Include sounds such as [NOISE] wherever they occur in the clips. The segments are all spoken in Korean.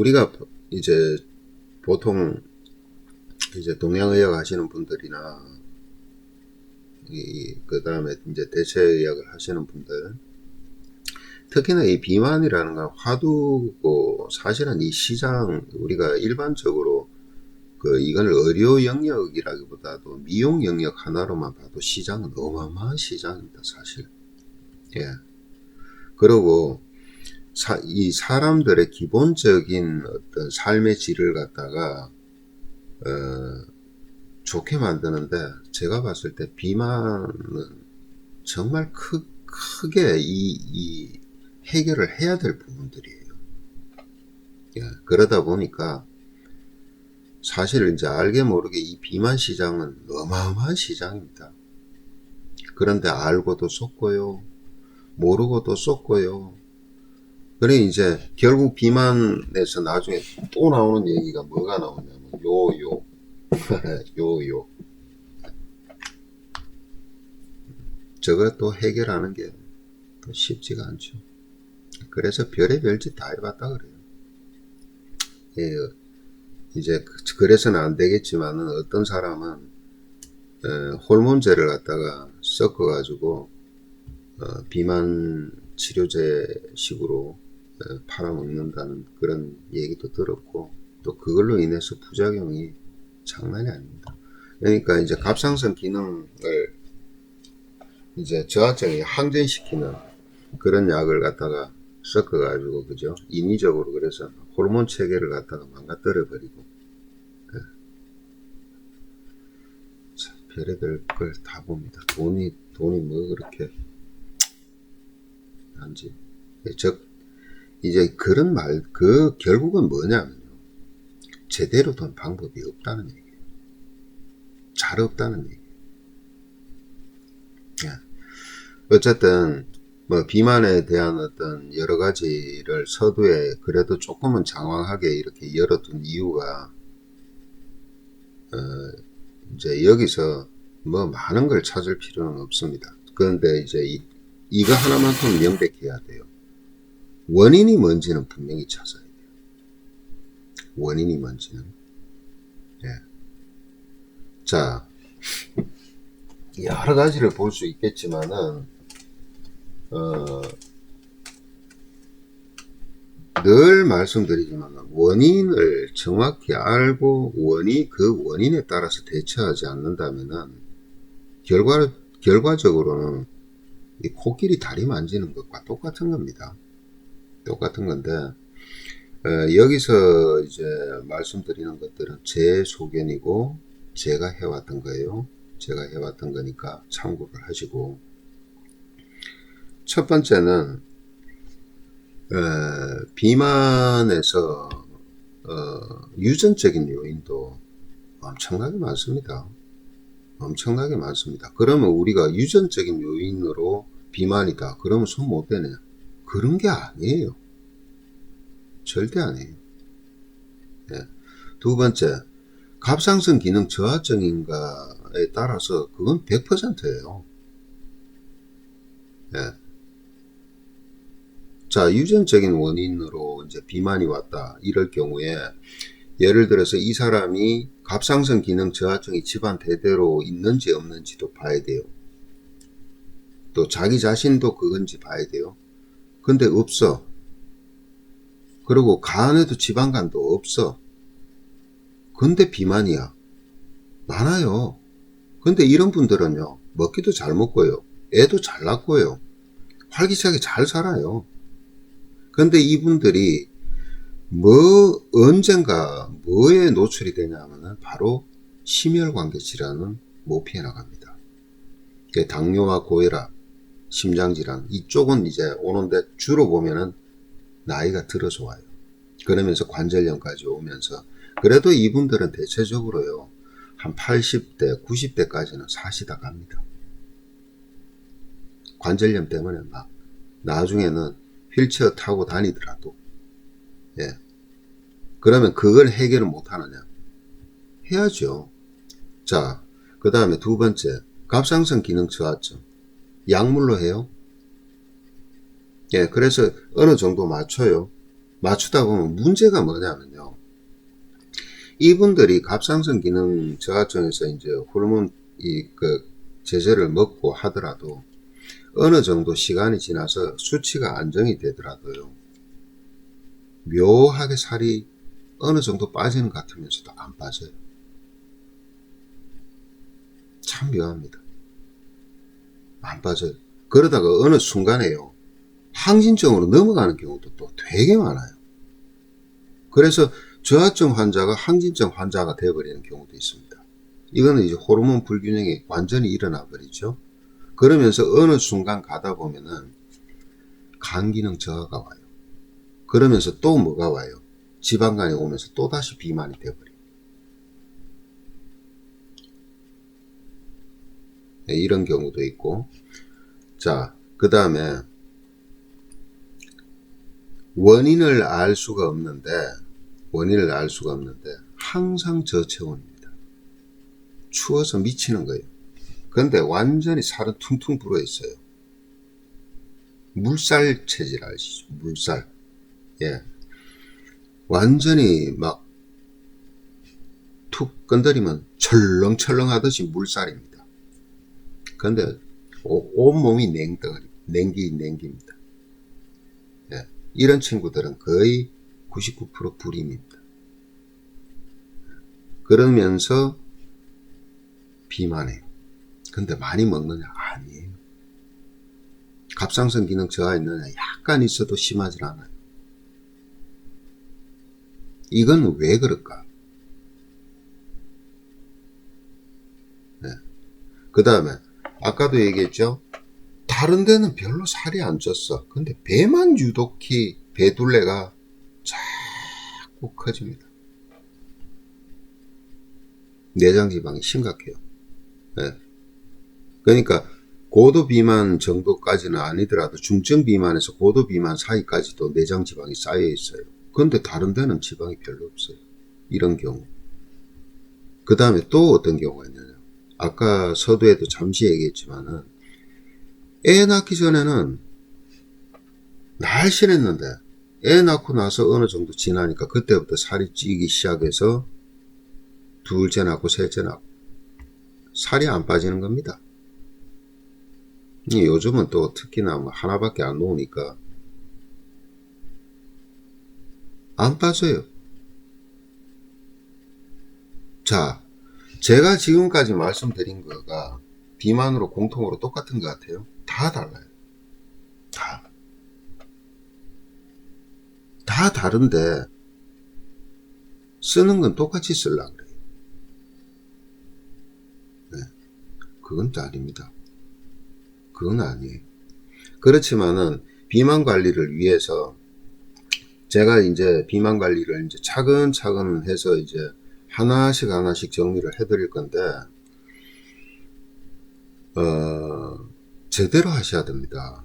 우리가 이제 보통 이제 동양의학 하시는 분들이나 이 그다음에 이제 대체의학을 하시는 분들 특히나 이 비만이라는 건 화두고 사실은 이 시장 우리가 일반적으로 그 이걸 의료 영역이라기보다도 미용 영역 하나로만 봐도 시장은 어마어마한 시장입니다 사실. 예. 그리고 사, 이 사람들의 기본적인 어떤 삶의 질을 갖다가 어, 좋게 만드는데 제가 봤을 때 비만은 정말 크, 크게 이, 이 해결을 해야 될 부분들이에요. 예, 그러다 보니까 사실 이제 알게 모르게 이 비만 시장은 어마어마한 시장입니다. 그런데 알고도 속고요, 모르고도 속고요. 그래 이제 결국 비만에서 나중에 또 나오는 얘기가 뭐가 나오냐면 요요 요요 [LAUGHS] 저거 또 해결하는 게 또 쉽지가 않죠. 그래서 별의별 짓 다 해봤다 그래요. 예, 이제 그- 그래서는 안 되겠지만은 어떤 사람은 어, 호르몬제를 갖다가 섞어가지고 어, 비만 치료제 식으로 어, 팔아먹는다는 그런 얘기도 들었고 또 그걸로 인해서 부작용이 장난이 아닙니다. 그러니까 이제 갑상선 기능을 이제 저하증이 항전시키는 그런 약을 갖다가 섞어가지고 그죠 인위적으로 그래서 호르몬 체계를 갖다가 망가뜨려 버리고 참 별의별 걸 다 봅니다. 돈이 돈이 뭐 그렇게 한지 즉 이제 그런 말 그 결국은 뭐냐면요 제대로 된 방법이 없다는 얘기예요. 잘 없다는 얘기예요. 예. 어쨌든 뭐 비만에 대한 어떤 여러 가지를 서두에 그래도 조금은 장황하게 이렇게 열어둔 이유가 어 이제 여기서 뭐 많은 걸 찾을 필요는 없습니다. 그런데 이제 이, 이거 하나만큼 명백해야 돼요. 원인이 뭔지는 분명히 찾아야 돼요. 원인이 뭔지는. 예. 자, 여러 가지를 볼 수 있겠지만은, 어, 늘 말씀드리지만 원인을 정확히 알고 원이 그 원인에 따라서 대처하지 않는다면은 결과 결과적으로는 이 코끼리 다리 만지는 것과 똑같은 겁니다. 똑같은 건데 어, 여기서 이제 말씀드리는 것들은 제 소견이고 제가 해왔던 거예요. 제가 해왔던 거니까 참고를 하시고 첫 번째는 어, 비만에서 어, 유전적인 요인도 엄청나게 많습니다. 엄청나게 많습니다. 그러면 우리가 유전적인 요인으로 비만이다. 그러면 손 못 대느냐? 그런 게 아니에요. 절대 아니에요. 예. 두 번째, 갑상선 기능 저하증인가에 따라서 그건 100%예요. 예. 자, 유전적인 원인으로 이제 비만이 왔다. 이럴 경우에 예를 들어서 이 사람이 갑상선 기능 저하증이 집안 대대로 있는지 없는지도 봐야 돼요. 또 자기 자신도 그건지 봐야 돼요. 근데 없어. 그리고 간에도 지방간도 없어. 근데 비만이야. 많아요. 근데 이런 분들은요, 먹기도 잘 먹고요. 애도 잘 낳고요. 활기차게 잘 살아요. 근데 이분들이 뭐 언젠가 뭐에 노출이 되냐면은 바로 심혈관계 질환은 못 피해 나갑니다. 그 당뇨와 고혈압, 심장질환 이쪽은 이제 오는데 주로 보면은 나이가 들어서 와요. 그러면서 관절염까지 오면서 그래도 이분들은 대체적으로요 한 80대, 90대까지는 사시다 갑니다. 관절염 때문에 막 나중에는 휠체어 타고 다니더라도 예. 그러면 그걸 해결을 못 하느냐? 해야죠. 자, 그 다음에 두 번째, 갑상선 기능 저하증. 약물로 해요? 예, 그래서 어느 정도 맞춰요. 맞추다 보면 문제가 뭐냐면요. 이분들이 갑상선 기능 저하증에서 이제 호르몬 이그 제제를 먹고 하더라도 어느 정도 시간이 지나서 수치가 안정이 되더라도요. 묘하게 살이 어느 정도 빠지는 것 같으면서도 안 빠져요. 참 묘합니다. 안 빠져요. 그러다가 어느 순간에요. 항진증으로 넘어가는 경우도 또 되게 많아요. 그래서 저하증 환자가 항진증 환자가 되어버리는 경우도 있습니다. 이거는 이제 호르몬 불균형이 완전히 일어나 버리죠. 그러면서 어느 순간 가다 보면은 간 기능 저하가 와요. 그러면서 또 뭐가 와요? 지방간이 오면서 또 다시 비만이 되어버려요. 네, 이런 경우도 있고, 자, 그 다음에 원인을 알 수가 없는데, 원인을 알 수가 없는데, 항상 저체온입니다. 추워서 미치는 거예요. 근데 완전히 살은 퉁퉁 불어 있어요. 물살 체질 아시죠? 물살. 예. 완전히 막 툭 건드리면 철렁철렁 하듯이 물살입니다. 근데 온몸이 냉덩어리, 냉기, 냉기입니다. 예. 이런 친구들은 거의 99% 불임입니다. 그러면서 비만해요. 근데 많이 먹느냐? 아니에요. 갑상선 기능 저하 있느냐? 약간 있어도 심하지 않아요. 이건 왜 그럴까? 네. 그 다음에, 아까도 얘기했죠? 다른 데는 별로 살이 안 쪘어. 근데 배만 유독히 배둘레가 자꾸 커집니다. 내장 지방이 심각해요. 네. 그러니까 고도 비만 정도까지는 아니더라도 중증 비만에서 고도 비만 사이까지도 내장 지방이 쌓여 있어요. 그런데 다른 데는 지방이 별로 없어요. 이런 경우. 그 다음에 또 어떤 경우가 있느냐. 아까 서두에도 잠시 얘기했지만은 애 낳기 전에는 날씬했는데 애 낳고 나서 어느 정도 지나니까 그때부터 살이 찌기 시작해서 둘째 낳고 셋째 낳고 살이 안 빠지는 겁니다. 요즘은 또 특히나 뭐 하나밖에 안 놓으니까 안 빠져요. 자, 제가 지금까지 말씀드린 거가 비만으로 공통으로 똑같은 것 같아요. 다 달라요. 다. 다 다른데 쓰는 건 똑같이 쓰려고 그래요. 네. 그건 또 아닙니다. 그건 아니에요. 그렇지만은 비만 관리를 위해서 제가 이제 비만 관리를 이제 차근차근 해서 이제 하나씩 하나씩 정리를 해드릴 건데, 어, 제대로 하셔야 됩니다.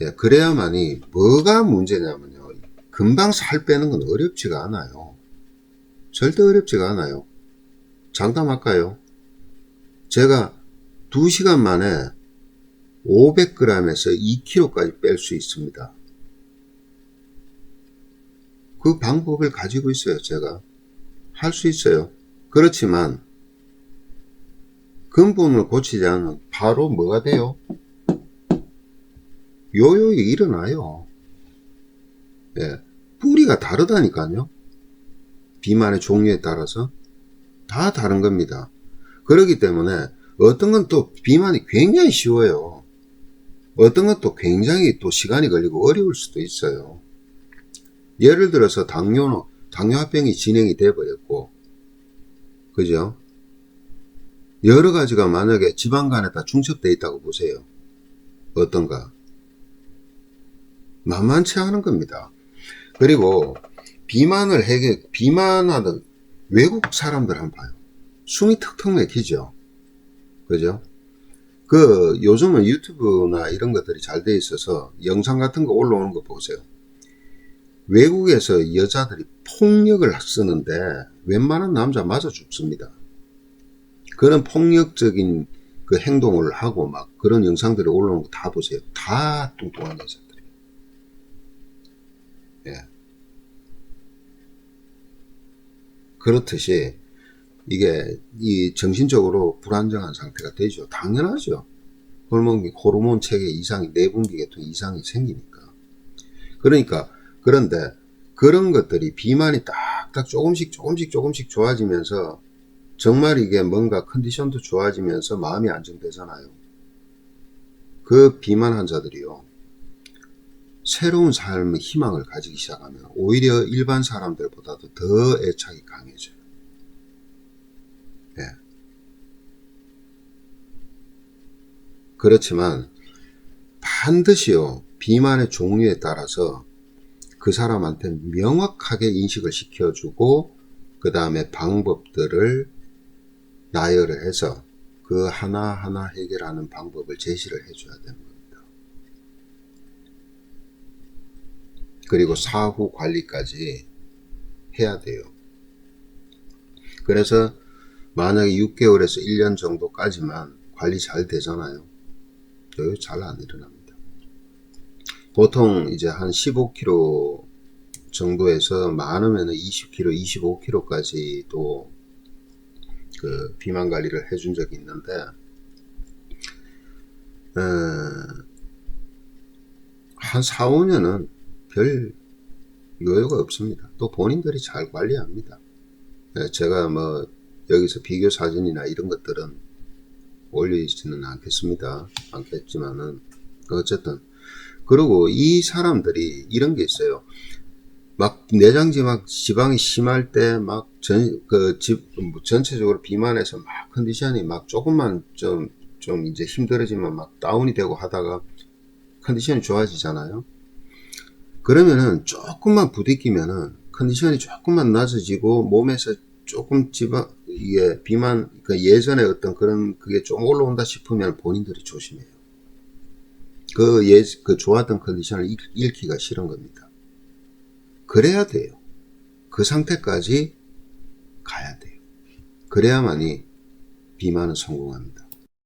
예, 그래야만이 뭐가 문제냐면요. 금방 살 빼는 건 어렵지가 않아요. 절대 어렵지가 않아요. 장담할까요? 제가 2시간 만에 500g에서 2kg까지 뺄 수 있습니다. 그 방법을 가지고 있어요, 제가. 할 수 있어요. 그렇지만, 근본을 고치지 않으면 바로 뭐가 돼요? 요요이 일어나요. 예. 뿌리가 다르다니까요. 비만의 종류에 따라서. 다 다른 겁니다. 그렇기 때문에 어떤 건 또 비만이 굉장히 쉬워요. 어떤 것도 굉장히 또 시간이 걸리고 어려울 수도 있어요. 예를 들어서 당뇨는 당뇨합병이 진행이 돼 버렸고 그죠? 여러 가지가 만약에 지방간에 다 중첩돼 있다고 보세요. 어떤가? 만만치 않은 겁니다. 그리고 비만을 해결, 비만하는 외국 사람들 한번 봐요. 숨이 턱턱 막히죠? 그죠? 그, 요즘은 유튜브나 이런 것들이 잘 돼 있어서 영상 같은 거 올라오는 거 보세요. 외국에서 여자들이 폭력을 쓰는데 웬만한 남자 마저 죽습니다. 그런 폭력적인 그 행동을 하고 막 그런 영상들이 올라오는 거 다 보세요. 다 뚱뚱한 여자들이. 예. 그렇듯이 이게 이 정신적으로 불안정한 상태가 되죠. 당연하죠. 호르몬, 호르몬 체계 이상이, 내분비 계통 이상이 생기니까. 그러니까 그런데 그런 것들이 비만이 딱딱 조금씩 조금씩 조금씩 좋아지면서 정말 이게 뭔가 컨디션도 좋아지면서 마음이 안정되잖아요. 그 비만 환자들이요. 새로운 삶의 희망을 가지기 시작하면 오히려 일반 사람들보다도 더 애착이 강해져요. 예. 그렇지만 반드시요 비만의 종류에 따라서 그 사람한테 명확하게 인식을 시켜주고 그 다음에 방법들을 나열을 해서 그 하나하나 해결하는 방법을 제시를 해줘야 겁니다. 그리고 사후 관리까지 해야 돼요. 그래서 만약에 6개월에서 1년 정도까지만 관리 잘 되잖아요. 여기 잘안 일어납니다. 보통 이제 한 15kg 정도에서 많으면 20kg, 25kg까지도 그 비만 관리를 해준 적이 있는데, 어, 한 4, 5년은 별 요요가 없습니다. 또 본인들이 잘 관리합니다. 예, 제가 뭐 여기서 비교 사진이나 이런 것들은 올리지는 않겠습니다. 않겠지만은 어쨌든 그리고 이 사람들이 이런 게 있어요. 막 내장지 막 지방이 심할 때 막 전그 전체적으로 비만해서 막 컨디션이 막 조금만 좀좀 이제 힘들어지면 막 다운이 되고 하다가 컨디션이 좋아지잖아요. 그러면은 조금만 부딪히면은 컨디션이 조금만 낮아지고 몸에서 조금 지방 이게 비만 그 예전에 어떤 그런 그게 좀 올라온다 싶으면 본인들이 조심해요. 그 예, 그 좋았던 컨디션을 잃, 잃기가 싫은 겁니다. 그래야 돼요. 그 상태까지 가야 돼요. 그래야만이 비만은 성공합니다.